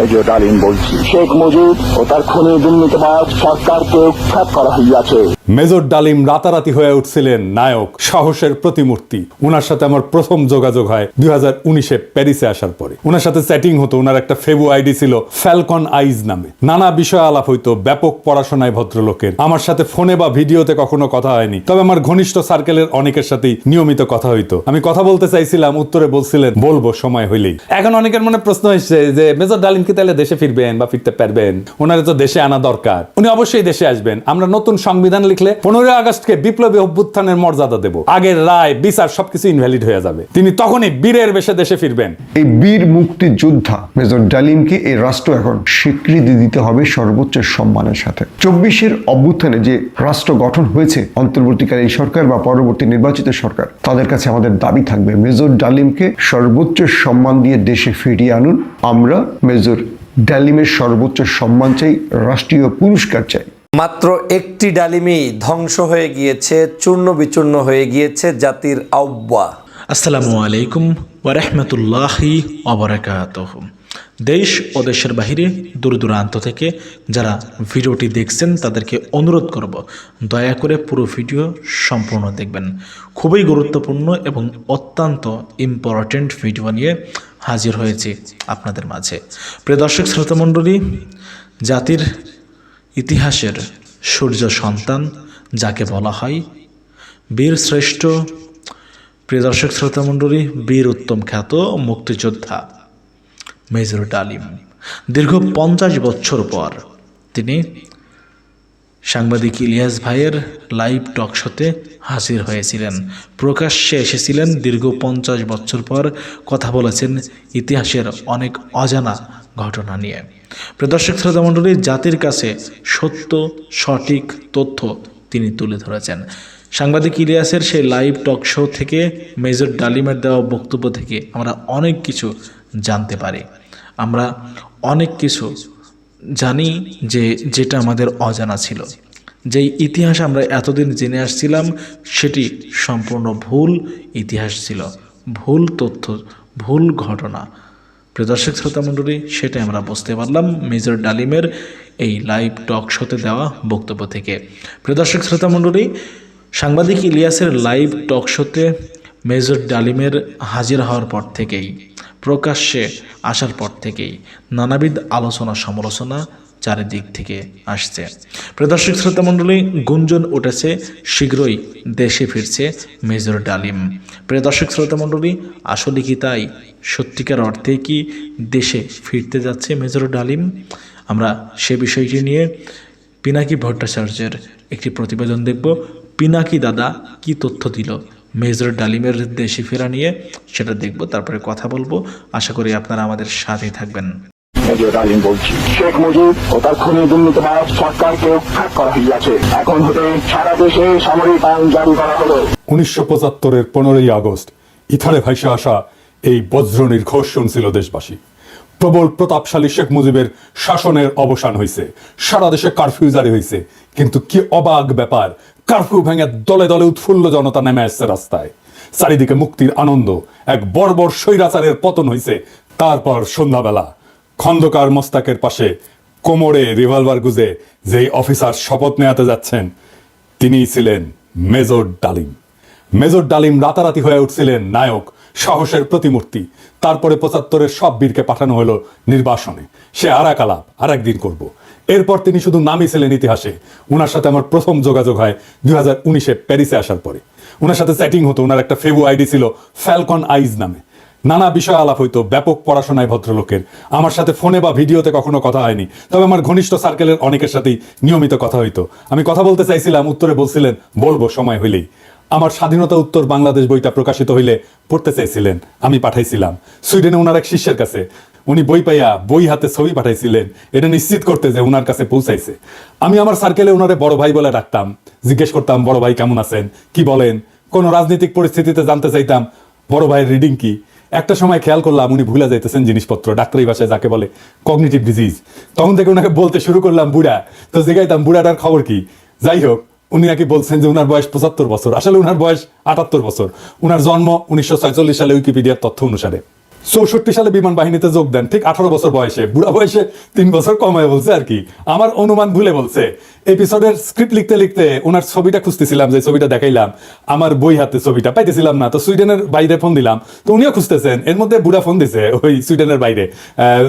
Major ডালিম বলছি। শেখ মুজিব ও তার খুনি দুর্নীতিবাদ সরকারকে উৎখাত করা হইয়াছে। মেজর ডালিম রাতারাতি হয়ে উঠছিলেন নায়ক, সাহসের প্রতিমূর্তি। ওনার সাথে আমার প্রথম যোগাযোগ হয় দুই হাজার উনিশে প্যারিসে আসার পরে। ওনার সাথে চ্যাটিং হতো ওনার একটা ফেবু আইডি ছিল ফ্যালকন আইজ নামে। নানা বিষয় আলাপ হইতো, ব্যাপক পড়াশোনায় ভদ্রলোকের। আমার সাথে ফোনে বা ভিডিওতে কখনো কথা হয়নি। তবে আমার ঘনিষ্ঠ সার্কেলের অনেকের সাথেই নিয়মিত কথা হইতো। আমি কথা বলতে চাইছিলাম, উত্তরে বলছিলেন, বলব, সময় হইলেই। এখন অনেকের মনে প্রশ্ন হয়েছে যে, মেজর ডালিম কি তাহলে দেশে ফিরবেন বা ফিরতে পারবেন। ওনারে তো দেশে আনা দরকার। উনি অবশ্যই দেশে আসবেন। আমরা নতুন সংবিধান লিখলে পনেরোই আগস্টকে বিপ্লবী অভ্যুত্থানের মর্যাদা দেব। আগের রায়, বিচার সবকিছু ইনভ্যালিড হয়ে যাবে। তিনি তখনই বীরের বেশে দেশে ফিরবেন। এই বীর মুক্তিযোদ্ধা মেজর ডালিমকে এই রাষ্ট্র এখন স্বীকৃতি দিতে হবে সর্বোচ্চ সম্মানের সাথে। চব্বিশের অভ্যুত্থানে যে রাষ্ট্র গঠন হয়েছে, অন্তর্বর্তীকালে এই সরকার বা পরবর্তী নির্বাচিত সরকার, তাদের কাছে আমাদের দাবি থাকবে, মেজর ডালিমকে সর্বোচ্চ সম্মান দিয়ে দেশে ফিরিয়ে আনুন। আমরা মেজর ডালিমের সর্বোচ্চ সম্মান চাই রাষ্ট্রীয় পুরস্কার চাই। মাত্র একটি ডালিমই ধ্বংস হয়ে গিয়েছে চূর্ণ বিচূর্ণ হয়ে গিয়েছে জাতির আহ্বা আসসালামু আলাইকুম ওরহমতুল্লাহি অবরাকাত দেশ ও দেশের বাহিরে দূর দূরান্ত থেকে যারা ভিডিওটি দেখছেন তাদেরকে অনুরোধ করব দয়া করে পুরো ভিডিও সম্পূর্ণ দেখবেন। খুবই গুরুত্বপূর্ণ এবং অত্যন্ত ইম্পর্ট্যান্ট ভিডিও নিয়ে হাজির হয়েছে আপনাদের মাঝে। প্রিয় দর্শক, শ্রোতামণ্ডলী, জাতির ইতিহাসের সূর্য সন্তান যাকে বলা হয় বীর শ্রেষ্ঠ। প্রিয় দর্শক শ্রোতা মণ্ডলী বীর উত্তম খ্যাত মুক্তিযোদ্ধা মেজর ডালিম দীর্ঘ পঞ্চাশ বছর পর তিনি সাংবাদিক ইলিয়াস ভাইয়ের লাইভ টক শোতে হাজির হয়েছিলেন। প্রকাশ্যে এসেছিলেন, দীর্ঘ পঞ্চাশ বছর পর কথা বলেছেন ইতিহাসের অনেক অজানা ঘটনা নিয়ে। প্রদর্শক শ্রোতা মণ্ডলী, জাতির কাছে সত্য, সঠিক তথ্য তিনি তুলে ধরেছেন। সাংবাদিক ইলিয়াসের সেই লাইভ টক শো থেকে মেজর ডালিমের দেওয়া বক্তব্য থেকে আমরা অনেক কিছু জানতে পারি। আমরা অনেক কিছু জানি যে যেটা আমাদের অজানা ছিল। যেই ইতিহাস আমরা এতদিন জেনে আসছিলাম, সেটি সম্পূর্ণ ভুল ইতিহাস ছিল। ভুল তথ্য, ভুল ঘটনা। প্রদর্শক শ্রোতা মণ্ডলী, সেটাই আমরা বুঝতে পারলাম মেজর ডালিমের এই লাইভ টক শোতে দেওয়া বক্তব্য থেকে। প্রদর্শক শ্রোতা মণ্ডলী, সাংবাদিক ইলিয়াসের লাইভ টক শোতে মেজর ডালিমের হাজির হওয়ার পর থেকেই প্রকাশ্যে আসার পর থেকেই নানাবিধ আলোচনা সমালোচনা চারিদিক থেকে আসছে। প্রদর্শক শ্রোতা মণ্ডলী গুঞ্জন উঠেছে, শীঘ্রই দেশে ফিরছে মেজর ডালিম। প্রদর্শক শ্রোতা মণ্ডলী আসলে কি তাই? সত্যিকার অর্থে কি দেশে ফিরতে যাচ্ছে মেজর ডালিম? আমরা সে বিষয়টি নিয়ে পিনাকি ভট্টাচার্যের একটি প্রতিবেদন দেখব। পিনাকি দাদা কি তথ্য দিল? মেজর ডালিমের দেশে ফেরা নিয়ে সেটা দেখব তারপরে কথা বলব। আশা করি আপনারা আমাদের সাথেই থাকবেন। বলছি শেখ মুজিব ও তার খুনি দুর্নীতিবাদ সরকারকে উৎখাত করা হইয়াছে এখন হতে সারা দেশে সামরিক আইন জারি করা হলো। উনিশশো পঁচাত্তরের পনেরোই আগস্ট ইথারে ভাইসে আসা এই বজ্র নির্ঘোষ শুনছিল দেশবাসী। প্রবল প্রতাপশালী শেখ মুজিবের শাসনের অবসান হয়েছে সারা দেশে কারফিউ জারি হয়েছে কিন্তু কি অবাক ব্যাপার কারফিউ ভেঙে দলে দলে উৎফুল্ল জনতা নেমে আসছে রাস্তায়। চারিদিকে মুক্তির আনন্দ, এক বর্বর স্বৈরাচারের পতন হয়েছে তারপর সন্ধ্যাবেলা, খন্দকার মোস্তাকের পাশে কোমরে রিভলভার গুজে যেই অফিসার শপথ নেওয়াতে যাচ্ছেন তিনিই ছিলেন মেজর ডালিম। মেজর ডালিম রাতারাতি হয়ে উঠছিলেন নায়ক, সাহসের প্রতিমূর্তি। তারপরে পঁচাত্তরের সব বীরকে পাঠানো হলো নির্বাসনে। সে আর এক আলাপ আর একদিন করব। এরপর তিনি শুধু নামই ছিলেন ইতিহাসে। ওনার সাথে আমার প্রথম যোগাযোগ হয় দুই হাজার উনিশে প্যারিসে আসার পরে। ওনার সাথে চ্যাটিং হতো ওনার একটা ফেবু আইডি ছিল ফ্যালকন আইজ নামে। নানা বিষয় আলাপ হইতো, ব্যাপক পড়াশোনায় ভদ্রলোকের। আমার সাথে ফোনে বা ভিডিওতে কখনো কথা হয়নি, তবে আমার ঘনিষ্ঠ সার্কেলের অনেকের সাথেই নিয়মিত কথা হইতো। আমি কথা বলতে চাইছিলাম, উত্তরে বলছিলেন, বলব, সময় হইলেই। আমার স্বাধীনতা উত্তর বাংলাদেশ বইটা প্রকাশিত হইলে পড়তে চাইছিলেন, আমি পাঠাইছিলাম। সুইডেনে ওনার এক শিষ্যের কাছে উনি বই পাইয়া বই হাতে ছবি পাঠাইছিলেন। এটা নিশ্চিত করতে যে ওনার কাছে পৌঁছাইছে। আমি আমার সার্কেলে ওনারে বড় ভাই বলে রাখতাম জিজ্ঞেস করতাম, বড় ভাই কেমন আছেন? কি বলেন? কোন রাজনৈতিক পরিস্থিতিতে জানতে চাইতাম, বড় ভাইয়ের রিডিং কি? একটা সময় খেয়াল করলাম উনি ভুলে যাইতেছেন জিনিসপত্র। ডাক্তারি ভাষায় যাকে বলে কগনিটিভ ডিজিজ তখন থেকে ওনাকে বলতে শুরু করলাম, বুড়া। তো জিগাইতাম, বুড়াটার খবর কি? যাই হোক, উনি নাকি বলছেন যে উনার বয়স পঁচাত্তর বছর। আসলে উনার বয়স আটাত্তর বছর। উনার জন্ম উনিশশো সালে উইকিপিডিয়ার তথ্য অনুসারে। চৌষট্টি সালে বিমান বাহিনীতে যোগ দেন। ঠিক আঠারো বছর বয়সে, বুড়া বয়সে তিন বছর কমায় বলছে আর কি। আমার অনুমান ভুলে বলছে। এপিসোডের স্ক্রিপ্ট লিখতে লিখতে ওনার ছবিটা খুঁজতেছিলাম, যে ছবিটা দেখাইলাম। আমার বই হাতে ছবিটা, পাইতেছিলাম না। তো সুইডেনের বাইরে ফোন দিলাম। তো উনিও খুঁজতেছেন। এর মধ্যে বুড়া ফোন দিছে ওই সুইডেনের বাইরে।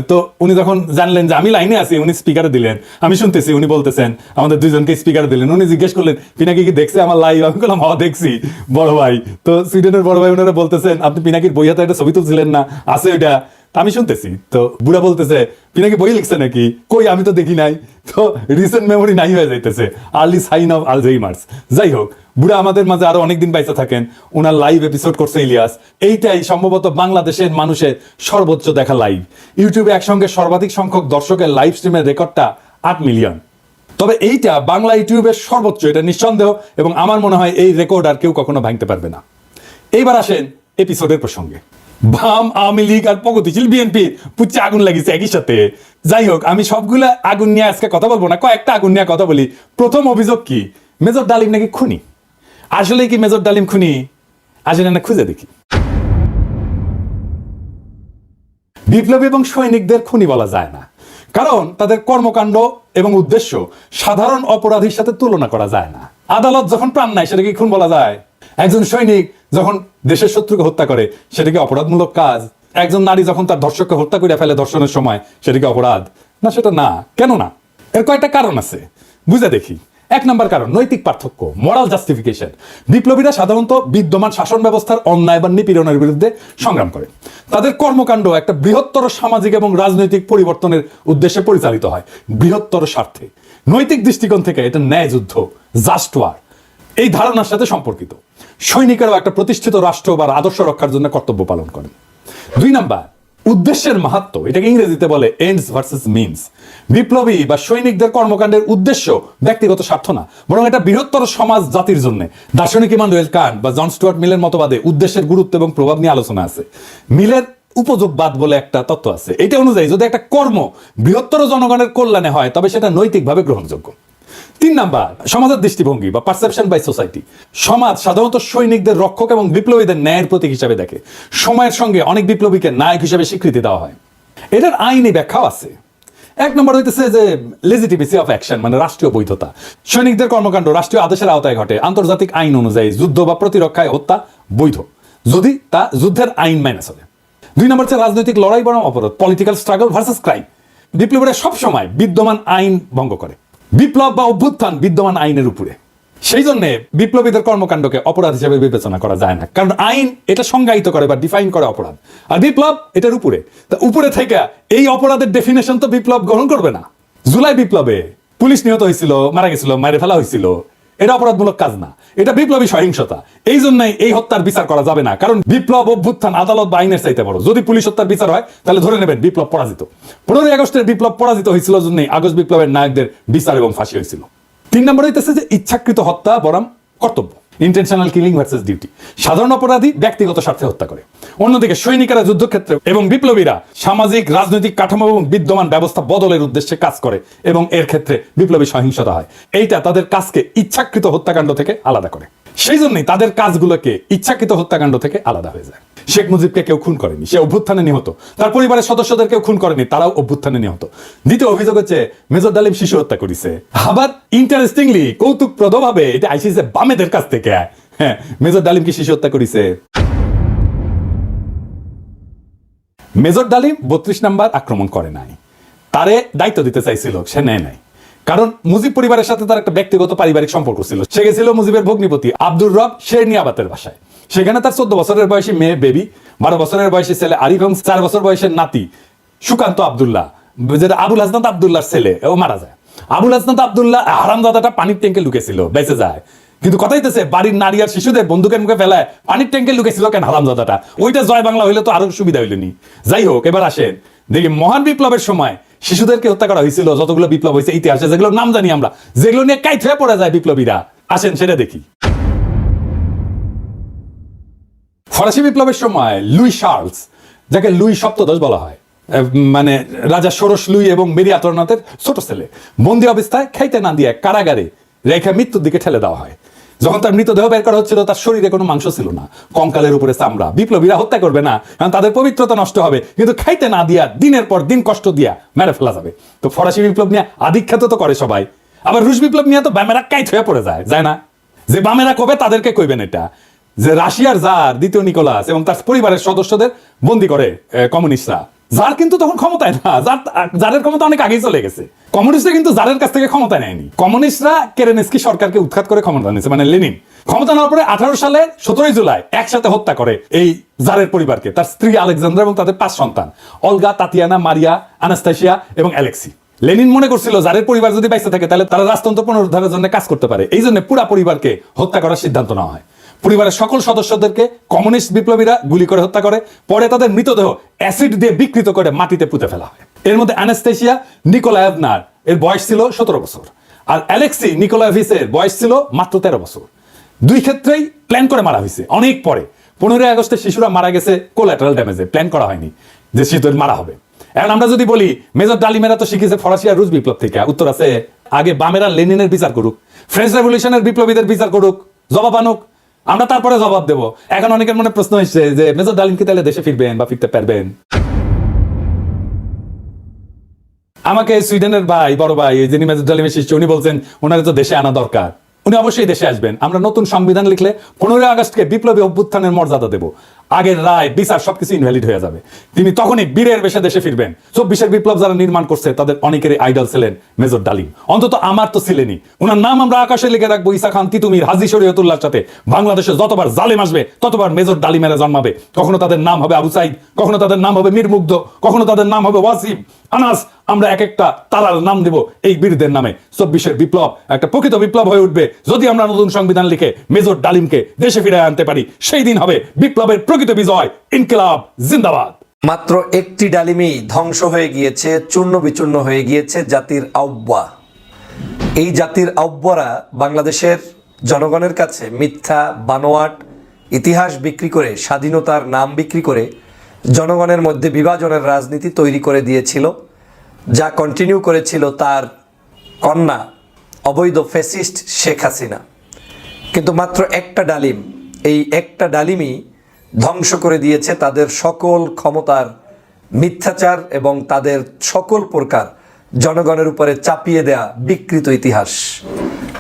তো উনি যখন জানলেন যে আমি লাইনে আছি, উনি স্পিকারে দিলেন। আমি শুনতেছি, উনি বলতেছেন, আমাদের দুইজনকে স্পিকারে দিলেন। উনি জিজ্ঞেস করলেন, পিনাকি কি দেখছে আমার লাইভ আমি বললাম হ্যাঁ দেখছি, বড় ভাই। তো সুইডেনের বড় ভাই ওনারা বলতেছেন, আপনি পিনাকির বই হাতে একটা ছবি তুলছিলেন না? আছে ওইটা। আমি শুনতেছি, তো বুড়া বলতেছে, পিনাকি বই লিখছে নাকি? কই, আমি তো দেখি নাই। তো রিসেন্ট মেমোরি নাই হয়ে যাইতেছে আর্লি সাইন অফ আলজাইমার্স যাই হোক, বুড়া আমাদের মাঝে আরও অনেকদিন বাইসা থাকেন। ওনার লাইভ এপিসোড করছে ইলিয়াস। এইটাই সম্ভবত বাংলাদেশের মানুষের সর্বোচ্চ দেখা লাইভ ইউটিউবে একসঙ্গে সর্বাধিক সংখ্যক দর্শকের লাইভ স্ট্রিমের রেকর্ডটা আট মিলিয়ন তবে এইটা বাংলা ইউটিউবের সর্বোচ্চ, এটা নিঃসন্দেহ, এবং আমার মনে হয় এই রেকর্ড আর কেউ কখনো ভাঙতে পারবে না। এইবার আসেন এপিসোডের প্রসঙ্গে। বাম আওয়ামী লীগ আর প্রগতিশীল বিএনপি, পুচ্ছে আগুন লাগিয়েছে একই সাথে। যাই হোক আমি সবগুলা আগুন নিয়ে আজকে কথা বলব না, কয়েকটা আগুন নিয়ে কথা বলি। প্রথম অভিযোগ কি? মেজর ডালিম নাকি খুনি? আসলে কি মেজর ডালিম খুনি? আসলে না, খুঁজে দেখি। বিপ্লবী এবং সৈনিকদের খুনি বলা যায় না। কারণ তাদের কর্মকাণ্ড এবং উদ্দেশ্য সাধারণ অপরাধীর সাথে তুলনা করা যায় না। আদালত যখন প্রাণ নেয়, সেটাকে খুন বলা যায়? একজন সৈনিক যখন দেশের শত্রুকে হত্যা করে, সেটাকে অপরাধমূলক কাজ। একজন নারী যখন তার ধর্ষককে হত্যা করে ফেলে ধর্ষণের সময়, সেটাকে অপরাধ। না, সেটা না। কেন না? এর কয়েকটা কারণ আছে। বুঝে দেখি। এক নম্বর কারণ, নৈতিক পার্থক্য মরাল জাস্টিফিকেশন বিপ্লবীরা সাধারণত বিদ্যমান শাসন ব্যবস্থার অন্যায় বা নিপীড়নের বিরুদ্ধে সংগ্রাম করে। তাদের কর্মকাণ্ড একটা বৃহত্তর সামাজিক এবং রাজনৈতিক পরিবর্তনের উদ্দেশ্যে পরিচালিত হয়, বৃহত্তর স্বার্থে। নৈতিক দৃষ্টিকোণ থেকে এটা ন্যায় যুদ্ধ জাস্ট ওয়ার এই ধারণার সাথে সম্পর্কিত। সৈনিকেরাও একটা প্রতিষ্ঠিত রাষ্ট্র বা আদর্শ রক্ষার জন্য কর্তব্য পালন করেন। দুই নাম্বার, উদ্দেশ্যের মাহাত্ম, এটাকে ইংরেজিতে বলে এন্ডস ভার্সেস মিনস বিপ্লবী বা সৈনিকদের কর্মকাণ্ডের উদ্দেশ্য ব্যক্তিগত স্বার্থ না, বরং এটা বৃহত্তর সমাজ জাতির জন্য। দার্শনিক ইমানুয়েল কান্ট বা জন স্টুয়ার্ট মিলের মতবাদে উদ্দেশ্যের গুরুত্ব এবং প্রভাব নিয়ে আলোচনা আছে। মিলের উপযোগবাদ বলে একটা তত্ত্ব আছে। এটা অনুযায়ী যদি একটা কর্ম বৃহত্তর জনগণের কল্যাণে হয়, তবে সেটা নৈতিকভাবে গ্রহণযোগ্য। তিন নাম্বার, সমাজের দৃষ্টিভঙ্গি বা পারসেপশন বাই সোসাইটি সমাজ সাধারণত সৈনিকদের রক্ষক এবং বিপ্লবীদের ন্যায়ের প্রতীক হিসাবে দেখে। সময়ের সঙ্গে অনেক বিপ্লবীকে নায়ক হিসেবে স্বীকৃতি দেওয়া হয়। এটার আইনি ব্যাখ্যাও আছে। এক নম্বর হইতেছে যে লেজিটিমেসি অফ অ্যাকশন মানে রাষ্ট্রীয় বৈধতা। সৈনিকদের কর্মকাণ্ড রাষ্ট্রীয় আদেশের আওতায় ঘটে। আন্তর্জাতিক আইন অনুযায়ী যুদ্ধ বা প্রতিরক্ষায় হত্যা বৈধ। যদি তা যুদ্ধের আইন মাইনে চলে দুই নম্বর হচ্ছে রাজনৈতিক লড়াই বরং অপরাধ পলিটিক্যাল স্ট্রাগল ভার্সেস ক্রাইম বিপ্লবীরা সবসময় বিদ্যমান আইন ভঙ্গ করে। বিপ্লব বা অভ্যুত্থান বিদ্যমান আইনের উপরে। সেই জন্য বিপ্লবীদের কর্মকাণ্ডকে অপরাধ হিসেবে বিবেচনা করা যায় না। কারণ আইন এটা সংজ্ঞায়িত করে বা ডিফাইন করে অপরাধ। আর বিপ্লব এটার উপরে। তা উপরে থেকে এই অপরাধের ডেফিনেশন তো বিপ্লব গ্রহণ করবে না। জুলাই বিপ্লবে পুলিশ নিহত হয়েছিল, মারা গেছিল, মারে ফেলা হয়েছিল। এটা অপরাধমূলক কাজ না। এটা বিপ্লবী সহিংসতা। এই জন্যই এই হত্যার বিচার করা যাবে না। কারণ বিপ্লব অভ্যুত্থান আদালত বা আইনের চাইতে বড়। যদি পুলিশ হত্যার বিচার হয়, তাহলে ধরে নেবেন বিপ্লব পরাজিত। পনেরোই আগস্টের বিপ্লব পরাজিত হয়েছিল জন্যই আগস্ট বিপ্লবের নায়কদের বিচার এবং ফাঁসি হয়েছিল। তিন নম্বর হইতেছে যে ইচ্ছাকৃত হত্যা বরাম কর্তব্য। ইন্টেনশনাল কিলিং ভার্সেস ডিউটি সাধারণ অপরাধী ব্যক্তিগত স্বার্থে হত্যা করে। অন্যদিকে সৈনিকেরা যুদ্ধক্ষেত্রে এবং বিপ্লবীরা সামাজিক, রাজনৈতিক কাঠামো এবং বিদ্যমান ব্যবস্থা বদলের উদ্দেশ্যে কাজ করে এবং এর ক্ষেত্রে বিপ্লবী সহিংসতা হয়। এইটা তাদের কাজকে ইচ্ছাকৃত হত্যাকাণ্ড থেকে আলাদা করে। সেই জন্যই তাদের কাজগুলোকে ইচ্ছাকৃত হত্যাকাণ্ড থেকে আলাদা হয়ে যায়। শেখ মুজিবকে কেউ খুন করেনি, সে অভ্যুত্থানে নিহত। তার পরিবারের সদস্যদের কেউ খুন করেনি, তারাও অভ্যুত্থানে নিহত। দ্বিতীয় অভিযোগ হচ্ছে, মেজর ডালিম শিশু হত্যা করেছে। আবার ইন্টারেস্টিংলি কৌতুকপ্রদ ভাবে এটা আইসিসে বামেদের কাছ থেকে। হ্যাঁ মেজর ডালিম কি শিশু হত্যা করেছে? মেজর ডালিম বত্রিশ নাম্বার আক্রমণ করে নাই। তারে দায়িত্ব দিতে চাইছিল, সে নেয় নাই। কারণ মুজিব পরিবারের সাথে তার একটা ব্যক্তিগত পারিবারিক সম্পর্ক ছিল। সে গেছিল মুজিবের ভগ্নিপতি আব্দুর রব শের নিয়াবাতের বাসায়। সেখানে তার চোদ্দ বছরের বয়সী মেয়ে বেবি, বারো বছরের বয়সী ছেলে আরিফ এবং চার বছর বয়সের নাতি সুকান্ত আবদুল্লাহ। যেটা আবুল হাসনাত আবদুল্লাহর ছেলে, ও মারা যায়। আবুল হাসনাত আবদুল্লাহ হারামদাদাটা পানির ট্যাঙ্কে লুকেছিল, বেঁচে যায়। কিন্তু কথা হইতেছে, বাড়ির নারী আর শিশুদের বন্দুকের মুখে ফেলায় পানির ট্যাঙ্কে লুকেছিল কেন হারামদাদাটা ওইটা জয় বাংলা হইলে তো আরও সুবিধা হইলেনি যাই হোক, এবার আসেন। দেখি, মহান বিপ্লবের সময় শিশুদেরকে হত্যা করা হয়েছিল, যতগুলো বিপ্লব হয়েছে ইতিহাসে যেগুলো নাম জানি আমরা, যেগুলো নিয়ে হয়ে পড়ে যায় বিপ্লবীরা। আসেন, সেটা দেখি। ফরাসি বিপ্লবের সময় লুই শার্লস, যাকে লুই সপ্তদশ বলা হয় মানে রাজা ষোড়শ লুই এবং মেরি আতরনাথের ছোট ছেলে, বন্দি অবস্থায় খাইতে না দিয়ে কারাগারে রেখা মৃত্যুর দিকে ঠেলে দেওয়া হয়। যখন তার মৃতদেহ বের করা হচ্ছিল, তার শরীরে কোনো মাংস ছিল না। কঙ্কালের উপরে চামড়া। বিপ্লবীরা হত্যা করবে না, কারণ তাদের পবিত্রতা নষ্ট হবে। কিন্তু খাইতে না দিয়া দিনের পর দিন কষ্ট দিয়া মেরে ফেলা যাবে। তো ফরাসি বিপ্লব নিয়ে আধিখ্যাত তো করে সবাই। আবার রুশ বিপ্লব নিয়ে তো ব্যামেরা কাইট হয়ে পড়ে যায় যায় না? যে বামেরা কবে তাদেরকে কইবেন এটা। যে রাশিয়ার জার, দ্বিতীয় নিকোলাস এবং তার পরিবারের সদস্যদের বন্দি করে কমিউনিস্টরা। জার কিন্তু তখন ক্ষমতায় না। জার, জারের ক্ষমতা অনেক আগেই চলে গেছে। কমিউনিস্টরা কিন্তু জারের কাছ থেকে ক্ষমতা নেয়নি। কমিউনিস্টরা কেরেনেস্কি সরকারকে উৎখাত করে ক্ষমতা নিয়েছে মানে লেনিন। ক্ষমতা নেওয়ার পরে আঠারো সালে সতেরোই জুলাই একসাথে হত্যা করে এই জারের পরিবারকে, তার স্ত্রী আলেকজান্ডার এবং তাদের পাঁচ সন্তান, অলগা, তাতিয়ানা, মারিয়া আনাস্তাসিয়া এবং অ্যালেক্সি। লেনিন মনে করছিল যারের পরিবার যদি বাইসে থাকে, তাহলে তারা রাজতন্ত্র পুনরুদ্ধারের জন্য কাজ করতে পারে। এই জন্য পুরা পরিবারকে হত্যা করার সিদ্ধান্ত নেওয়া হয়। পরিবারের সকল সদস্যদেরকে কমিউনিস্ট বিপ্লবীরা গুলি করে হত্যা করে, পরে তাদের মৃতদেহ অ্যাসিড দিয়ে বিকৃত করে মাটিতে পুঁতে ফেলা হয়। এর মধ্যে অ্যানাস্টেশিয়া নিকোলায়েভনার এর বয়স ছিল সতেরো বছর। আর অ্যালেক্সি নিকোলাভিসের বয়স ছিল মাত্র তেরো বছর। দুই ক্ষেত্রেই প্ল্যান করে মারা হয়েছে, অনেক পরে। পনেরোই আগস্টে শিশুরা মারা গেছে কোলাটারাল ড্যামেজে, প্ল্যান করা হয়নি যে শিশুদের মারা হবে। এখন আমরা যদি বলি, মেজর ডালিমেরা তো শিখেছে ফরাসি আর রুশ বিপ্লব থেকে। উত্তর আছে, আগে বামেরা লেনিনের বিচার করুক, ফ্রেঞ্চ রেভলিউশনের বিপ্লবীদের বিচার করুক, জবাব আনুক। আমরা তারপরে জবাব দেব। এখন অনেকের মনে প্রশ্ন হচ্ছে যে, মেজর ডালিম কি তাহলে দেশে ফিরবেন বা ফিরতে পারবেন? আমাকে সুইডেনের ভাই, বড় ভাই যিনি মেজর ডালিমের শিষ্য, উনি বলছেন ওনার তো দেশে আনা দরকার। উনি অবশ্যই দেশে আসবেন। আমরা নতুন সংবিধান লিখলে পনেরোই আগস্টকে বিপ্লবী অভ্যুত্থানের মর্যাদা দেব। আগের রায়, বিচার সবকিছু ইনভ্যালিড হয়ে যাবে। তিনি তখনই বীরের বেশে দেশে ফিরবেন। চব্বিশের বিপ্লব যারা নির্মাণ করছে, তাদের অনেকেরই আইডল ছিলেন মেজর ডালিম। অন্তত আমার তো ছিলেনই। ওনার নাম আমরা আকাশে লিখে রাখব ইসা খান, তিতুমির, হাজি শরীয়তুল্লাহর সাথে। বাংলাদেশে যতবার জালেম আসবে, ততবার মেজর ডালিমেরা জন্মাবে। কখনো তাদের নাম হবে আবু সাইদ, কখনো তাদের নাম হবে মীর মুগ্ধ, কখনো তাদের নাম হবে ওয়াসিম। আনাস আমরা এক একটা তারার নাম দেব এই বীরদের নামে। চব্বিশের বিপ্লব, একটা প্রকৃত বিপ্লব হয়ে উঠবে যদি আমরা নতুন সংবিধান লিখে মেজর ডালিমকে দেশে ফিরে আনতে পারি। সেই দিন হবে বিপ্লবের প্রকৃত বিজয়, ইনকিলাব, জিন্দাবাদ। মাত্র একটি ডালিমই ধ্বংস হয়ে গিয়েছে, চূর্ণ বিচূর্ণ হয়ে গিয়েছে জাতির আব্বা এই জাতির আহ্বরা বাংলাদেশের জনগণের কাছে মিথ্যা, বানোয়াট, ইতিহাস বিক্রি করে, স্বাধীনতার নাম বিক্রি করে জনগণের মধ্যে বিভাজনের রাজনীতি তৈরি করে দিয়েছিল। যা কন্টিনিউ করেছিল তার কন্যা, অবৈধ ফেসিস্ট শেখ হাসিনা। কিন্তু মাত্র একটা ডালিম, এই একটা ডালিমই ধ্বংস করে দিয়েছে তাদের সকল ক্ষমতার মিথ্যাচার এবং তাদের সকল প্রকার জনগণের উপরে চাপিয়ে দেয়া বিকৃত ইতিহাস।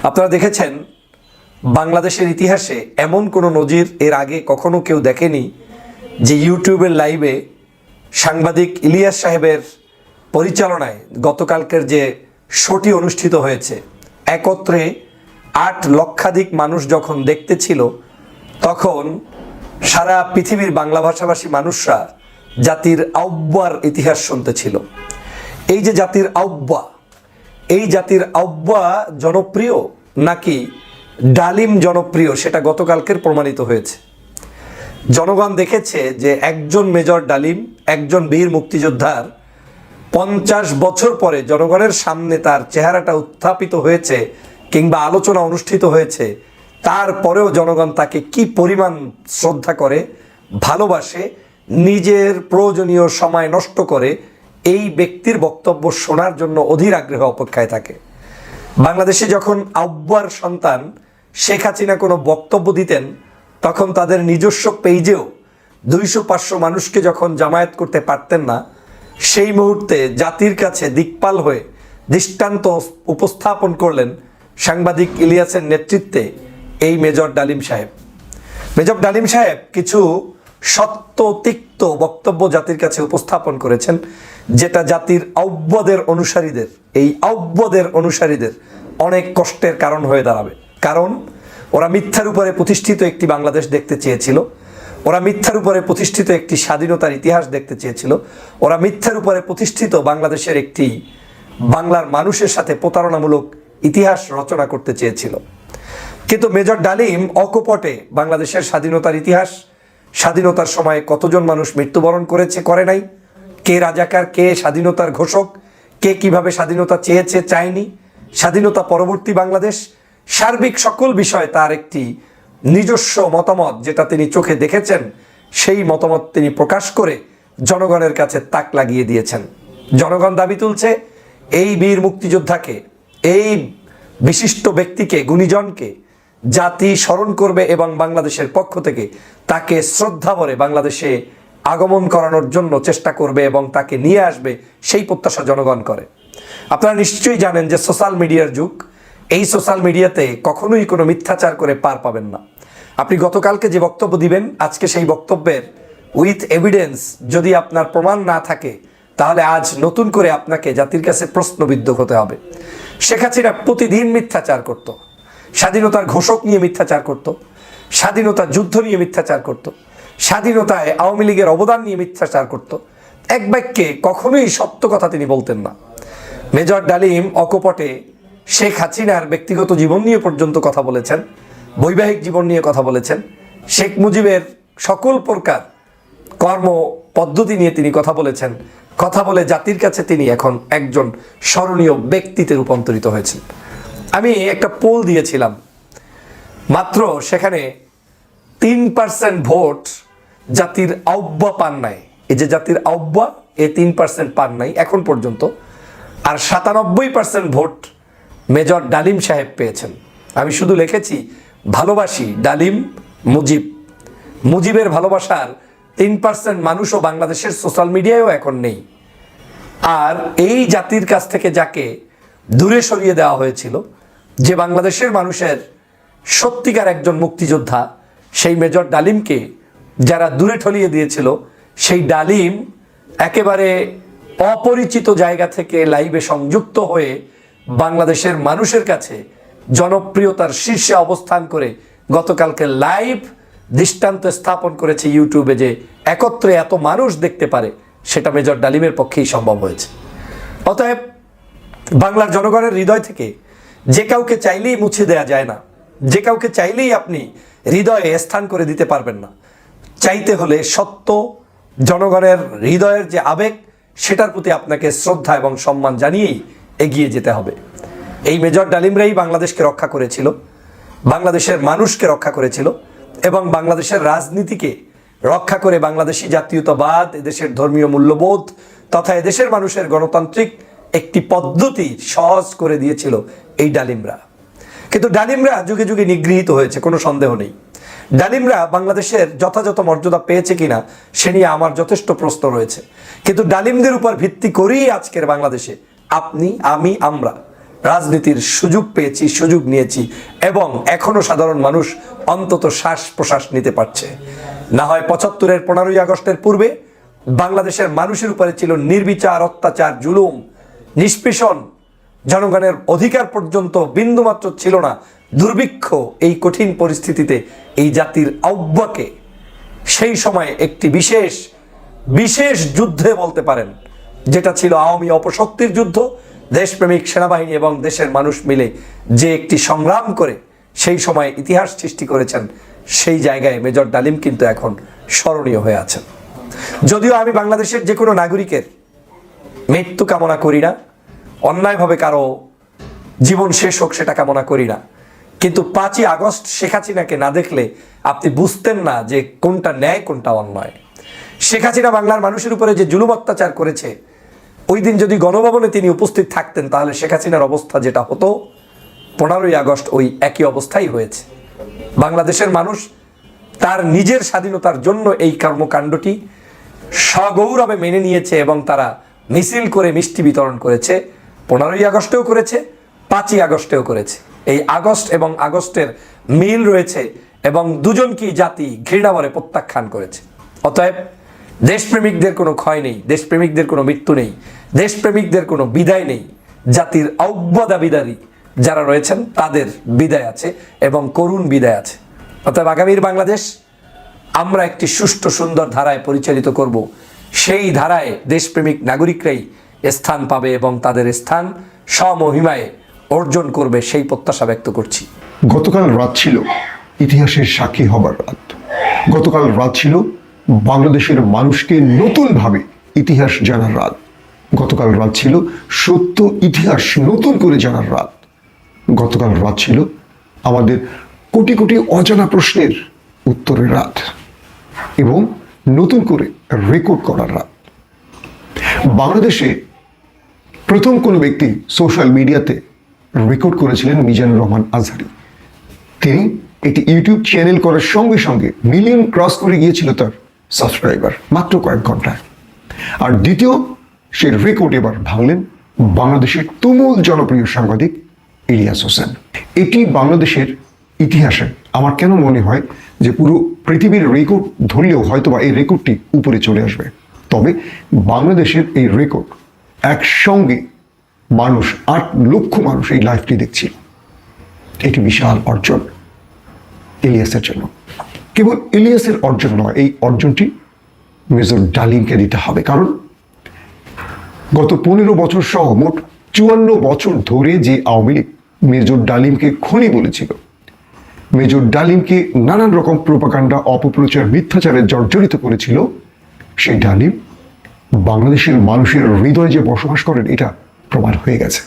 আপনারা দেখেছেন, বাংলাদেশের ইতিহাসে এমন কোনো নজির এর আগে কখনো কেউ দেখেনি যে ইউটিউবের লাইভে সাংবাদিক ইলিয়াস সাহেবের পরিচালনায় গতকালকের যে শোটি অনুষ্ঠিত হয়েছে, একত্রে আট লক্ষাধিক মানুষ যখন দেখতে ছিল, তখন সারা পৃথিবীর বাংলা ভাষাভাষী মানুষরা জাতির আব্বার ইতিহাস শুনতে ছিল। এই যে জাতির আহ্বা, এই জাতির আব্বা জনপ্রিয় নাকি ডালিম জনপ্রিয় সেটা গতকালকের প্রমাণিত হয়েছে। জনগণ দেখেছে যে একজন মেজর ডালিম, একজন বীর মুক্তিযোদ্ধার পঞ্চাশ বছর পরে জনগণের সামনে তার চেহারাটা উত্থাপিত হয়েছে কিংবা আলোচনা অনুষ্ঠিত হয়েছে, তারপরেও জনগণ তাকে কি পরিমাণ শ্রদ্ধা করে, ভালোবাসে, নিজের প্রয়োজনীয় সময় নষ্ট করে, এই ব্যক্তির বক্তব্য শোনার জন্য অধীর আগ্রহে অপেক্ষায় থাকে। বাংলাদেশে যখন আব্বার সন্তান শেখ হাসিনা কোনো বক্তব্য দিতেন, তখন তাদের নিজস্ব পেজেও দুইশো পাঁচশো মানুষকে যখন জামায়াত করতে পারতেন না সেই মুহূর্তে জাতির কাছে দিকপাল হয়ে দৃষ্টান্ত উপস্থাপন করলেন সাংবাদিক ইলিয়াসের নেতৃত্বে এই মেজর ডালিম সাহেব। মেজর ডালিম সাহেব কিছু সত্য, তিক্ত বক্তব্য জাতির কাছে উপস্থাপন করেছেন, যেটা জাতির আব্বদের অনুসারীদের, এই আব্বদের অনুসারীদের অনেক কষ্টের কারণ হয়ে দাঁড়াবে। কারণ ওরা মিথ্যার উপরে প্রতিষ্ঠিত একটি বাংলাদেশ দেখতে চেয়েছিল। ওরা মিথ্যার উপরে প্রতিষ্ঠিত একটি স্বাধীনতার ইতিহাস দেখতে চেয়েছিল। ওরা মিথ্যার উপরে প্রতিষ্ঠিত বাংলাদেশের একটি বাংলার মানুষের সাথে প্রতারণামূলক ইতিহাস রচনা করতে চেয়েছিল। কিন্তু মেজর ডালিম অকপটে বাংলাদেশের স্বাধীনতার ইতিহাস, স্বাধীনতার সময়ে কতজন মানুষ মৃত্যুবরণ করেছে, করে নাই? কে রাজাকার, কে স্বাধীনতার ঘোষক, কে কীভাবে স্বাধীনতা চেয়েছে, চায়নি? স্বাধীনতা পরবর্তী বাংলাদেশ, সার্বিক সকল বিষয় তার একটি নিজস্ব মতামত যেটা তিনি চোখে দেখেছেন, সেই মতামত তিনি প্রকাশ করে জনগণের কাছে তাক লাগিয়ে দিয়েছেন। জনগণ দাবি তুলছে, এই বীর মুক্তিযোদ্ধাকে, এই বিশিষ্ট ব্যক্তিকে, গুণীজনকে জাতি স্মরণ করবে এবং বাংলাদেশের পক্ষ থেকে তাকে শ্রদ্ধা ভরে বাংলাদেশে আগমন করানোর জন্য চেষ্টা করবে এবং তাকে নিয়ে আসবে, সেই প্রত্যাশা জনগণ করে। আপনারা নিশ্চয়ই জানেন যে সোশ্যাল মিডিয়ার যুগ, এই সোশ্যাল মিডিয়াতে কখনোই কোনো মিথ্যাচার করে পার পাবেন না। আপনি গতকালকে যে বক্তব্য দিবেন, আজকে সেই বক্তব্যের উইথ এভিডেন্স যদি আপনার প্রমাণ না থাকে, তাহলে আজ নতুন করে আপনাকে জাতির কাছে প্রশ্নবিদ্ধ হতে হবে। শেখ হাসিনা প্রতিদিন মিথ্যাচার করত। স্বাধীনতার ঘোষক নিয়ে মিথ্যাচার করত। স্বাধীনতার যুদ্ধ নিয়ে মিথ্যাচার করত। স্বাধীনতায় আওয়ামী লীগের অবদান নিয়ে মিথ্যাচার করত। এক বাক্যে কখনোই সত্য কথা তিনি বলতেন না। মেজর ডালিম অকপটে শেখ হাসিনার ব্যক্তিগত জীবন নিয়ে পর্যন্ত কথা বলেছেন। বৈবাহিক জীবন নিয়ে কথা বলেছেন। শেখ মুজিবের সকল প্রকার কর্ম পদ্ধতি নিয়ে তিনি কথা বলেছেন। কথা বলে জাতির কাছে তিনি এখন একজন স্মরণীয় ব্যক্তিতে রূপান্তরিত হয়েছেন। আমি একটা পোল দিয়েছিলাম। মাত্র সেখানে তিন পার্সেন্ট ভোট জাতির আহ্বা পান নাই। এই যে জাতির আহ্বা, এ তিন পার্সেন্ট পান নাই এখন পর্যন্ত। আর সাতানব্বই পার্সেন্ট ভোট মেজর ডালিম সাহেব পেয়েছেন। আমি শুধু লিখেছি ভালোবাসি, ডালিম, মুজিব। মুজিবের ভালোবাসার তিন পার্সেন্ট মানুষও বাংলাদেশের সোশ্যাল মিডিয়ায়ও এখন নেই। আর এই জাতির কাছ থেকে যাকে দূরে সরিয়ে দেওয়া হয়েছিল, যে বাংলাদেশের মানুষের সত্যিকার একজন মুক্তিযোদ্ধা, সেই মেজর ডালিমকে যারা দূরে ঠলিয়ে দিয়েছিল, সেই ডালিম একেবারে অপরিচিত জায়গা থেকে লাইভে সংযুক্ত হয়ে বাংলাদেশের মানুষের কাছে জনপ্রিয়তার শীর্ষে অবস্থান করে গতকালকে লাইভ দৃষ্টান্ত স্থাপন করেছে ইউটিউবে যে একত্রে এত মানুষ দেখতে পারে, সেটা মেজর ডালিমের পক্ষেই সম্ভব হয়েছে। অতএব বাংলার জনগণের হৃদয় থেকে যে কাউকে চাইলেই মুছে দেয়া যায় না, যে কাউকে চাইলেই আপনি হৃদয়ে স্থান করে দিতে পারবেন না। চাইতে হলে সত্য, জনগণের হৃদয়ের যে আবেগ, সেটার প্রতি আপনাকে শ্রদ্ধা এবং সম্মান জানিয়েই এগিয়ে যেতে হবে। এই মেজর ডালিমরাই বাংলাদেশকে রক্ষা করেছিল, বাংলাদেশের মানুষকে রক্ষা করেছিল এবং বাংলাদেশের রাজনীতিকে রক্ষা করে বাংলাদেশি জাতীয়তাবাদ, এদেশের ধর্মীয় মূল্যবোধ তথা এদেশের মানুষের গণতান্ত্রিক একটি পদ্ধতি সহজ করে দিয়েছিল এই ডালিমরা কিন্তু ডালিমরা যুগে যুগে নিগৃহীত হয়েছে, কোনো সন্দেহ নেই। ডালিমরা বাংলাদেশের যথাযথ মর্যাদা পেয়েছে কিনা, সে নিয়ে আমার যথেষ্ট প্রশ্ন রয়েছে। কিন্তু ডালিমদের উপর ভিত্তি করেই আজকের বাংলাদেশে আপনি, আমি, আমরা রাজনীতির সুযোগ পেয়েছি, সুযোগ নিয়েছি এবং এখনও সাধারণ মানুষ অন্তত শ্বাস প্রশ্বাস নিতে পারছে। না হয় পঁচাত্তরের পনেরোই আগস্টের পূর্বে বাংলাদেশের মানুষের উপরে ছিল নির্বিচার, অত্যাচার, জুলুম, নিষ্পেষণ। জনগণের অধিকার পর্যন্ত বিন্দুমাত্র ছিল না। দুর্ভিক্ষ এই কঠিন পরিস্থিতিতে এই জাতির আহ্বাকে সেই সময় একটি বিশেষ বিশেষ যুদ্ধে বলতে পারেন, যেটা ছিল আওয়ামী অপশক্তির যুদ্ধ দেশপ্রেমিক সেনাবাহিনী এবং দেশের মানুষ মিলে যে একটি সংগ্রাম করে সেই সময় ইতিহাস সৃষ্টি করেছেন, সেই জায়গায় মেজর ডালিম কিন্তু এখন স্মরণীয় হয়ে আছেন। যদিও আমি বাংলাদেশের যে কোনো নাগরিকের মৃত্যু কামনা করি না, অন্যায়ভাবে কারও জীবন শেষ হোক সেটা কামনা করি না। কিন্তু পাঁচই আগস্ট শেখ হাসিনাকে না দেখলে আপনি বুঝতেন না যে কোনটা ন্যায়, কোনটা অন্যায়। শেখ হাসিনা বাংলার মানুষের উপরে যে জুলুম অত্যাচার করেছে ওই দিন যদি গণভবনে তিনি উপস্থিত থাকতেন, তাহলে শেখ হাসিনার অবস্থা যেটা হতো, পনেরোই আগস্ট ওই একই অবস্থাই হয়েছে। বাংলাদেশের মানুষ তার নিজের স্বাধীনতার জন্য এই কর্মকাণ্ডটি সগৌরবে মেনে নিয়েছে এবং তারা মিছিল করে মিষ্টি বিতরণ করেছে, পনেরোই আগস্টেও করেছে, পাঁচই আগস্টেও করেছে। এই আগস্ট এবং আগস্টের মিল রয়েছে এবং দুজনকেই জাতি ঘৃণাবরে প্রত্যাখ্যান করেছে। অতএব দেশপ্রেমিকদের কোনো ক্ষয় নেই, দেশপ্রেমিকদের কোনো মৃত্যু নেই। দেশপ্রেমিকদের কোনো বিদায় নেই। জাতির অব্যদাবিদারী যারা রয়েছেন, তাদের বিদায় আছে এবং করুণ বিদায় আছে। অতএব আগামীর বাংলাদেশ আমরা একটি সুষ্ঠু, সুন্দর ধারায় পরিচালিত করব। সেই ধারায় দেশপ্রেমিক নাগরিকরাই স্থান পাবে এবং তাদের স্থান স্বমহিমায় অর্জন করবে সেই প্রত্যাশা ব্যক্ত করছি। গতকাল রাত ছিল ইতিহাসের সাক্ষী হবার রাত। গতকাল রাত ছিল বাংলাদেশের মানুষকে নতুনভাবে ইতিহাস জানার রাত। গতকাল রাত ছিল সত্য ইতিহাস, নতুন করে জানার রাত। গতকাল রাত ছিল আমাদের কোটি কোটি অজানা প্রশ্নের উত্তরের রাত এবং নতুন করে রেকর্ড করার রাত। বাংলাদেশে প্রথম কোনো ব্যক্তি সোশ্যাল মিডিয়াতে রেকর্ড করেছিলেন মিজানুর রহমান আজহারি। তিনি একটি ইউটিউব চ্যানেল করার সঙ্গে সঙ্গে মিলিয়ন ক্রস করে গিয়েছিল তার সাবস্ক্রাইবার মাত্র কয়েক ঘন্টায়। আর দ্বিতীয় সে রেকর্ড এবার ভাঙলেন বাংলাদেশের তুমুল জনপ্রিয় সাংবাদিক ইলিয়াস হোসেন। এটি বাংলাদেশের ইতিহাসে আমার কেন মনে হয় যে পুরো পৃথিবীর রেকর্ড ধরলেও হয়তোবা এই রেকর্ডটি উপরে চলে আসবে। তবে বাংলাদেশের এই রেকর্ড একসঙ্গে মানুষ, আট লক্ষ মানুষ এই লাইফটি দেখছিল। এটি বিশাল অর্জন ইলিয়াসের জন্য। কেবল ইলিয়াসের অর্জন নয়, এই অর্জনটি মেজর ডালিমকে দিতে হবে। কারণ গত পনেরো বছর সহ মোট চুয়ান্ন বছর ধরে যে আওয়ামী লীগ মেজর ডালিমকে খনি বলেছিল, মেজর ডালিমকে নানান রকম প্রোপাকাণ্ডা অপপ্রচার মিথ্যাচারে জর্জরিত করেছিল, সেই ডালিম বাংলাদেশের মানুষের হৃদয়ে যে বসবাস করেন, এটা প্রমাণ হয়ে গেছে।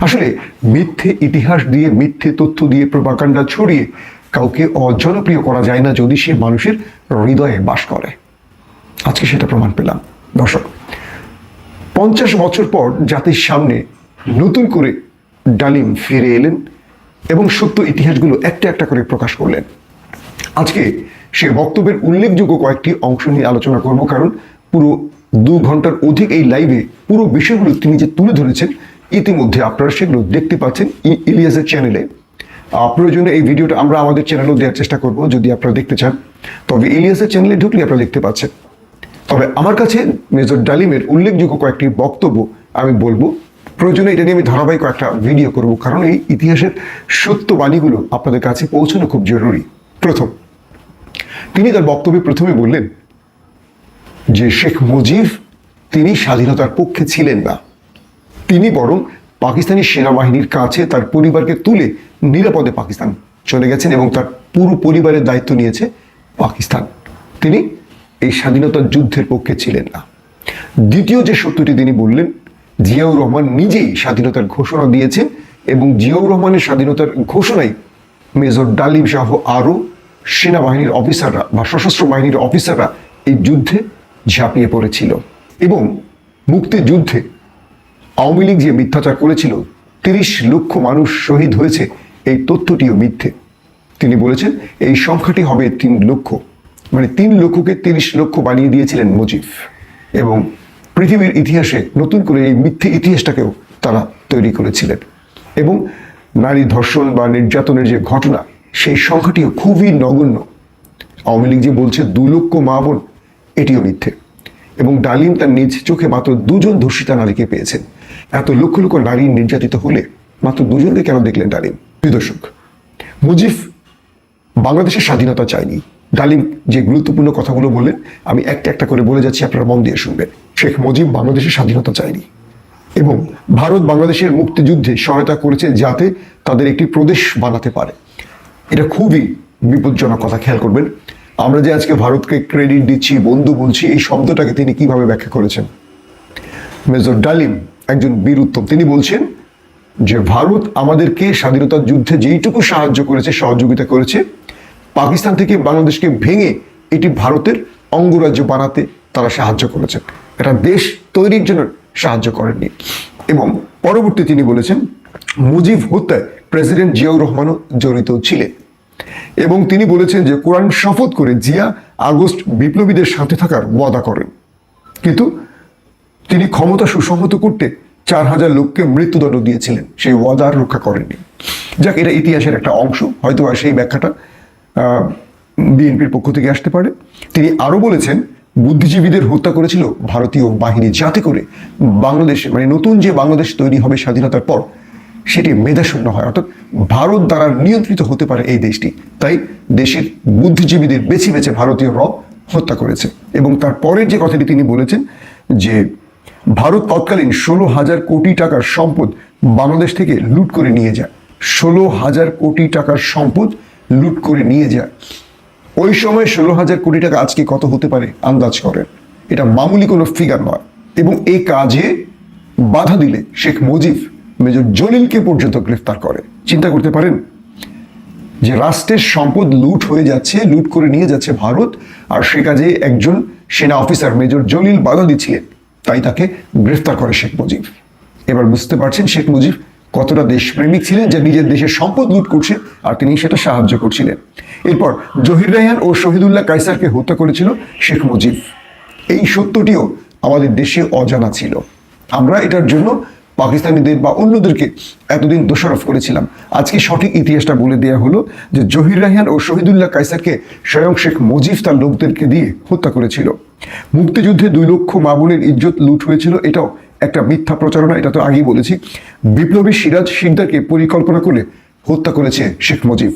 আসলে মিথ্যে ইতিহাস দিয়ে, মিথ্যে তথ্য দিয়ে প্রপাকাণ্ডা ছড়িয়ে কাউকে অজনপ্রিয় করা যায় না যদি সে মানুষের হৃদয়ে বাস করে। আজকে সেটা প্রমাণ পেলাম। দর্শক পঞ্চাশ বছর পর জাতির সামনে নতুন করে ডালিম ফিরে এলেন এবং সত্য ইতিহাসগুলো একটা একটা করে প্রকাশ করলেন। আজকে সে বক্তব্যের উল্লেখযোগ্য কয়েকটি অংশ নিয়ে আলোচনা করব কারণ পুরো দু ঘণ্টার অধিক এই লাইভে পুরো বিষয়গুলো তিনি যে তুলে ধরেছেন, ইতিমধ্যে আপনারা সেগুলো দেখতে পাচ্ছেন ইলিয়াসের চ্যানেলে প্রয়োজনে এই ভিডিওটা আমরা আমাদের চ্যানেলেও দেওয়ার চেষ্টা করব, যদি আপনারা দেখতে চান। তবে ইলিয়াসের চ্যানেলে ঢুকলে আপনারা দেখতে পাচ্ছেন। তবে আমার কাছে মেজর ডালিমের উল্লেখযোগ্য কয়েকটি বক্তব্য আমি বলব। প্রয়োজনে এটা নিয়ে আমি ধারাবাহিক একটা ভিডিও করব, কারণ এই ইতিহাসের সত্য বাণীগুলো আপনাদের কাছে পৌঁছানো খুব জরুরি। প্রথম, তিনি তার বক্তব্যে প্রথমে বললেন যে শেখ মুজিব তিনি স্বাধীনতার পক্ষে ছিলেন না। তিনি বরং পাকিস্তানি সেনাবাহিনীর কাছে তার পরিবারকে তুলে নিরাপদে পাকিস্তান চলে গেছেন এবং তার পুরো পরিবারের দায়িত্ব নিয়েছে পাকিস্তান। তিনি এই স্বাধীনতার যুদ্ধের পক্ষে ছিলেন না। দ্বিতীয় যে সত্যটি তিনি বললেন, জিয়াউর রহমান নিজেই স্বাধীনতার ঘোষণা দিয়েছেন এবং জিয়াউর রহমানের স্বাধীনতার ঘোষণায় মেজর ডালিম সহ আরও সেনাবাহিনীর অফিসাররা বা সশস্ত্র বাহিনীর অফিসাররা এই যুদ্ধে ঝাঁপিয়ে পড়েছিল এবং মুক্তিযুদ্ধে আওয়ামী লীগ যে মিথ্যাচার করেছিল, তিরিশ লক্ষ মানুষ শহীদ হয়েছে, এই তথ্যটিও মিথ্যে। তিনি বলেছেন, এই সংখ্যাটি হবে তিন লক্ষ। মানে তিন লক্ষকে তিরিশ লক্ষ বানিয়ে দিয়েছিলেন মুজিব। এবং পৃথিবীর ইতিহাসে নতুন করে এই মিথ্যে ইতিহাসটাকেও তারা তৈরি করেছিলেন। এবং নারী ধর্ষণ বা নির্যাতনের যে ঘটনা, সেই সংখ্যাটিও খুবই নগণ্য। আওয়ামী লীগ যে বলছে দু লক্ষ মা বোন, এটিও মিথ্যে। এবং ডালিম তার নিজ চোখে মাত্র দুজন ধর্ষিতা নারীকে পেয়েছেন। এত লক্ষ লক্ষ নারী নির্যাতিত হলে মাত্র দুজনকে কেন দেখলেন ডালিম? প্রিয় দর্শক, মুজিব বাংলাদেশের স্বাধীনতা চায়নি। ডালিম যে গুরুত্বপূর্ণ কথাগুলো বললেন, আমি একটা একটা করে বলে যাচ্ছি, আপনারা মন দিয়ে শুনবেন। শেখ মুজিব বাংলাদেশের স্বাধীনতা চায়নি এবং ভারত বাংলাদেশের মুক্তিযুদ্ধে সহায়তা করেছে যাতে তাদের একটি প্রদেশ বানাতে পারে। এটা খুবই বিপজ্জনক কথা, খেয়াল করবেন। আমরা যে আজকে ভারতকে ক্রেডিট দিচ্ছি, বন্ধু বলছি, এই শব্দটাকে তিনি কীভাবে ব্যাখ্যা করেছেন? মেজর ডালিম, একজন বীর উত্তম, তিনি বলছেন যে, ভারত আমাদেরকে স্বাধীনতার যুদ্ধে যেইটুকু সাহায্য করেছে, সহযোগিতা করেছে পাকিস্তান থেকে বাংলাদেশকে ভেঙে এটি ভারতের অঙ্গরাজ্য বানাতে তারা সাহায্য করেছেন। এটা দেশ তৈরির জন্য সাহায্য করেননি। এবং পরবর্তী তিনি বলেছেন, মুজিব হত্যায় প্রেসিডেন্ট জিয়াউর রহমানও জড়িত ছিলেন। এবং তিনি বলেছেন যে কোরআন শপথ করে জিয়া আগস্ট বিপ্লবীদের সাথে থাকার ওয়াদা করেন। কিন্তু তিনি ক্ষমতা সুসংহত করতে চার হাজার লোককে মৃত্যুদণ্ড দিয়েছিলেন। সেই ওয়াদা রক্ষা করেননি। যাক, এটা ইতিহাসের একটা অংশ হয়তো সেই ব্যাখ্যাটা বিএনপির পক্ষ থেকে আসতে পারে। তিনি আরও বলেছেন, বুদ্ধিজীবীদের হত্যা করেছিল ভারতীয় বাহিনী যাতে করে বাংলাদেশ মানে নতুন যে বাংলাদেশ তৈরি হবে স্বাধীনতার পর, সেটি মেধাশূন্য হয়। অর্থাৎ ভারত দ্বারা নিয়ন্ত্রিত হতে পারে এই দেশটি। তাই দেশের বুদ্ধিজীবীদের বেছে বেছে ভারতীয় র হত্যা করেছে। এবং তার পরের যে কথাটি তিনি বলেছেন যে, ভারত তৎকালীন ষোলো হাজার কোটি টাকার সম্পদ বাংলাদেশ থেকে লুট করে নিয়ে যায়। ষোলো হাজার কোটি টাকার সম্পদ লুট করে নিয়ে যায়। ওই সময় ষোলো হাজার কোটি টাকা আজকে কত হতে পারে? আন্দাজ করেন। এটা মামুলি কোনো ফিগার নয়। এবং এই কাজে বাধা দিলে শেখ মুজিব, মেজর জলিলকে পর্যন্ত গ্রেফতার করে। চিন্তা করতে পারেন যে রাষ্ট্রের সম্পদ লুট হয়ে যাচ্ছে, লুট করে নিয়ে যাচ্ছে ভারত, আর সে কাজে একজন সেনা অফিসার মেজর জলিল বাধা দিচ্ছিলেন। তাই তাকে গ্রেফতার করে শেখ মুজিব। এবার বুঝতে পারছেন শেখ মুজিব কতটা দেশপ্রেমিক ছিলেন যে নিজের দেশের সম্পদ লুট করছে আর তিনি সেটা সাহায্য করছিলেন। এরপর জহির রায়হান ও শহীদুল্লাহ কাইসারকে হত্যা করেছিল শেখ মুজিব। এই সত্যটিও আমাদের দেশে অজানা ছিল। আমরা এটার জন্য পাকিস্তানিদের বা অন্যদেরকে এতদিন দোষারোপ করেছিলাম। আজকে সঠিক ইতিহাসটা বলে দেওয়া হলো যে জহির রায়হান ও শহীদুল্লাহ কাইসারকে স্বয়ং শেখ মুজিব তার লোকদেরকে দিয়ে হত্যা করেছিল। মুক্তিযুদ্ধে দুই লক্ষ মা বোনের ইজ্জত লুট হয়েছিল, এটাও একটা মিথ্যা প্রচারণা, এটা তো আগেই বলেছি। বিপ্লবী সিরাজ শিকদারকে পরিকল্পনা করে হত্যা করেছে শেখ মুজিব।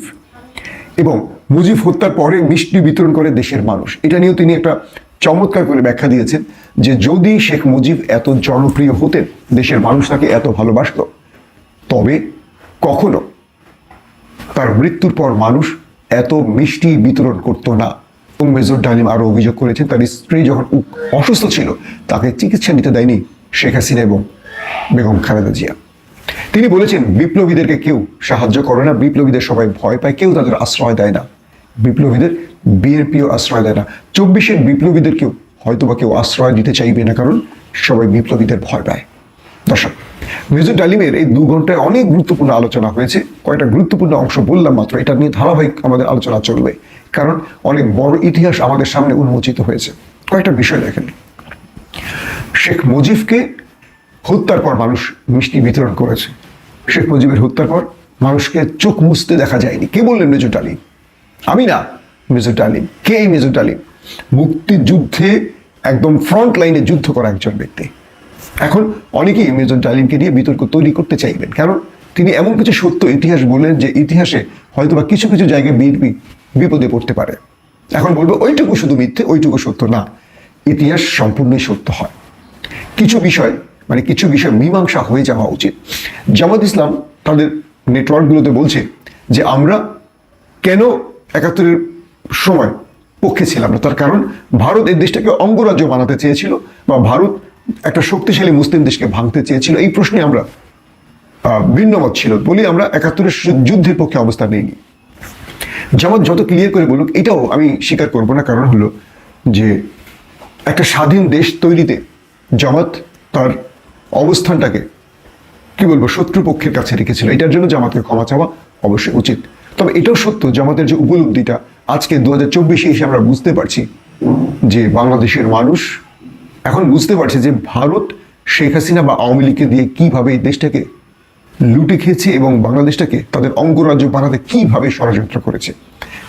এবং মুজিব হত্যার পরে মিষ্টি বিতরণ করে দেশের মানুষ। এটা নিয়েও তিনি একটা চমৎকার করে ব্যাখ্যা দিয়েছেন যে যদি শেখ মুজিব এত জনপ্রিয় হতেন, দেশের মানুষ তাকে এত ভালোবাসত, তবে কখনো তার মৃত্যুর পর মানুষ এত মিষ্টি বিতরণ করতো না। মেজর ডালিম আরও অভিযোগ করেছেন, তার স্ত্রী যখন অসুস্থ ছিল, তাকে চিকিৎসা নিতে দেয়নি শেখ হাসিনা এবং বেগম খালেদা জিয়া। তিনি বলেছেন, বিপ্লবীদেরকে কেউ সাহায্য করে না, বিপ্লবীদের সবাই ভয় পায়, কেউ তাদের আশ্রয় দেয় না। বিপ্লবীদের বিএনপিও আশ্রয় দেয় না। চব্বিশের বিপ্লবীদের কেউ হয়তো বা কেউ আশ্রয় দিতে চাইবে না, কারণ সবাই বিপ্লবীদের ভয় পায়। দর্শক, মেজর ডালিমের এই দু ঘন্টায় অনেক গুরুত্বপূর্ণ আলোচনা হয়েছে। কয়েকটা গুরুত্বপূর্ণ অংশ বললাম মাত্র, এটা নিয়ে ধারাবাহিক আমাদের আলোচনা চলবে, কারণ অনেক বড় ইতিহাস আমাদের সামনে উন্মোচিত হয়েছে। কয়েকটা বিষয় দেখেন। শেখ মুজিবকে হত্যার পর মানুষ মিষ্টি বিতরণ করেছে। শেখ মুজিবের হত্যার পর মানুষকে চোখ মুছতে দেখা যায়নি। কে বললেন মেজর ডালিম? আমি না, মেজর ডালিম। কে এই মেজর ডালিম? মুক্তিযুদ্ধে একদম ফ্রন্ট লাইনে যুদ্ধ করা একজন ব্যক্তি। এখন অনেকেই মেজর ডালিমকে নিয়ে বিতর্ক তৈরি করতে চাইবেন। কারণ তিনি এমন কিছু সত্য ইতিহাস বললেন যে ইতিহাসে হয়তোবা কিছু কিছু জায়গায় বিএনপি বিপদে পড়তে পারে। এখন বলব, ওইটুকু শুধু মিথ্যে, ওইটুকু সত্য না। ইতিহাস সম্পূর্ণই সত্য হয়। কিছু বিষয় মানে কিছু বিষয় মীমাংসা হয়ে যাওয়া উচিত। জামাত ইসলাম তাদের নেটওয়ার্কগুলোতে বলছে যে আমরা কেন একাত্তরের সময় পক্ষে ছিলাম না? তার কারণ ভারত এই দেশটাকে অঙ্গরাজ্য বানাতে চেয়েছিল বা ভারত একটা শক্তিশালী মুসলিম দেশকে ভাঙতে চেয়েছিল। এই প্রশ্নে আমরা আহ, ভিন্নমত ছিল। বলি আমরা একাত্তরের যুদ্ধের পক্ষে অবস্থান নিইনি। জামাত যত ক্লিয়ার করে বলুক এটাও আমি স্বীকার করব না। কারণ হলো যে একটা স্বাধীন দেশ তৈরিতে জামাত তার অবস্থানটাকে, কি বলব, শত্রুপক্ষের কাছে রেখেছিল। এটার জন্য জামাতকে ক্ষমা চাওয়া অবশ্যই উচিত। তবে এটাও সত্য, জামাতের যে উপলব্ধিটা, আজকে দু হাজার চব্বিশে এসে আমরা বুঝতে পারছি যে বাংলাদেশের মানুষ এখন বুঝতে পারছে যে ভারত শেখ হাসিনা বা আওয়ামী লীগকে দিয়ে কীভাবে এই দেশটাকে লুটে খেয়েছে এবং বাংলাদেশটাকে তাদের অঙ্গরাজ্য বানাতে কীভাবে ষড়যন্ত্র করেছে।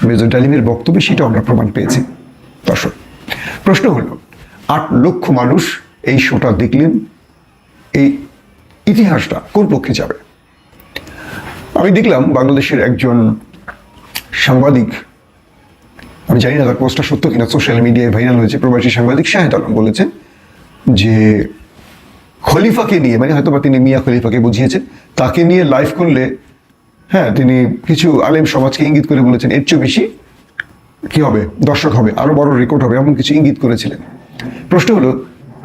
মেজর ডালিমের বক্তব্যে সেটা আমরা প্রমাণ পেয়েছি। দর্শক, প্রশ্ন হলো, আট লক্ষ মানুষ এই শোটা দেখলেন, এই ইতিহাসটা কোন পক্ষে যাবে? আমি দেখলাম বাংলাদেশের একজন সাংবাদিক, আমি জানি না তার পোস্টটা সত্য কিনা, সোশ্যাল মিডিয়ায় ভাইরাল হয়েছে, প্রবাসী সাংবাদিক শাহেদ আলম বলেছেন যে খলিফাকে নিয়ে মানে হয়তো বা তিনি মিয়া খলিফাকে বুঝিয়েছেন, তাকে নিয়ে লাইভ করলে হ্যাঁ তিনি কিছু আলেম সমাজকে ইঙ্গিত করে বলেছেন, এর চেয়ে বেশি কি হবে? দর্শক হবে, আরও বড় রেকর্ড হবে, এমন কিছু ইঙ্গিত করেছিলেন। প্রশ্ন হলো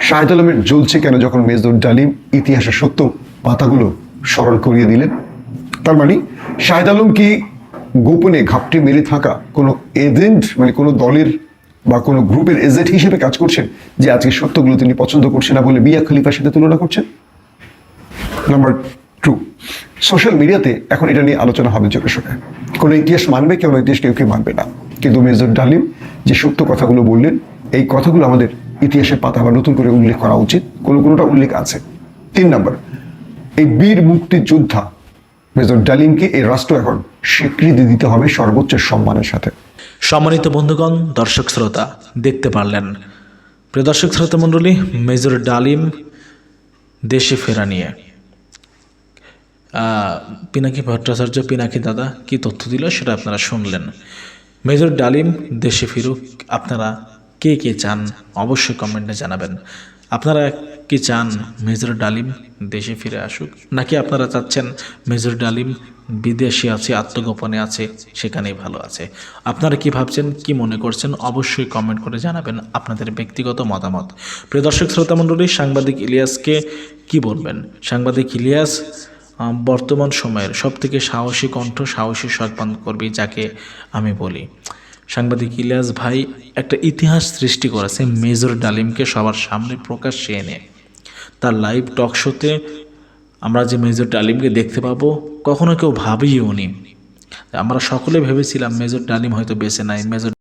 শাহেদ আলমের জ্বলছে কেন যখন মেজদুর ডালিম ইতিহাসের সত্য পাতাগুলো স্মরণ করিয়ে দিলেন? তার মানে শাহেদ আলম কি গোপনে ঘাপটি মেরে থাকা কোনো এজেন্ট মানে কোনো দলের বা কোনো গ্রুপের এজেন্ট হিসেবে কাজ করছেন, যে আজকে সত্যগুলো তিনি পছন্দ করছেন না বলে বিয়া খলিফার সাথে তুলনা করছেন? নাম্বার টু সোশ্যাল মিডিয়াতে এখন এটা নিয়ে আলোচনা হবে চোখে শোনে কোনো ইতিহাস মানবে কেউ ইতিহাস কেউ কেউ মানবে না। কিন্তু মেজর ডালিম যে সত্য কথাগুলো বললেন, এই কথাগুলো আমাদের ইতিহাসের পাতা আবার নতুন করে উল্লেখ করা উচিত। কোনো কোনোটা উল্লেখ আছে। তিন নম্বর, এই বীর মুক্তিযোদ্ধা মেজর ডালিমকে এই রাষ্ট্র এখন স্বীকৃতি দিতে হবে সর্বোচ্চ সম্মানের সাথে। সম্মানিত বন্ধুগণ, দর্শক শ্রোতা, দেখতে পারলেন। প্রিয় দর্শক শ্রোতা মণ্ডলী, মেজর ডালিম দেশে ফেরা নিয়ে। পিনাকি ভট্টাচার্য, পিনাকি দাদা, কি তথ্য দিল সেটা আপনারা শুনলেন। মেজর ডালিম দেশে ফিরুক, আপনারা কে কে চান অবশ্যই কমেন্টে জানাবেন। আপনারা কি চান মেজর ডালিম দেশে ফিরে আসুক, নাকি আপনারা চাচ্ছেন মেজর ডালিম বিদেশে আছে, আত্মগোপনে আছে, সেখানেই ভালো আছে? আপনারা কি ভাবছেন, কি মনে করছেন, অবশ্যই কমেন্ট করে জানাবেন আপনাদের ব্যক্তিগত মতামত। প্রিয় দর্শক, শ্রোতা মণ্ডলী, সাংবাদিক ইলিয়াসকে কি বলবেন? সাংবাদিক ইলিয়াস বর্তমান সময়ের সবথেকে সাহসী কণ্ঠ, সাহসী কর্মী যাকে আমি বলি। সাংবাদিক ইলিয়াস ভাই, একটা ইতিহাস সৃষ্টি করেছে মেজর ডালিমকে সবার সামনে প্রকাশ্যে এনে, তার লাইভ টক শোতে আমরা যে মেজর ডালিমকে দেখতে পাবো, কখনো কেউ ভাবিও নি। আমরা সকলে ভেবেছিলাম মেজর ডালিম হয়তো বেঁচে নাই, মেজর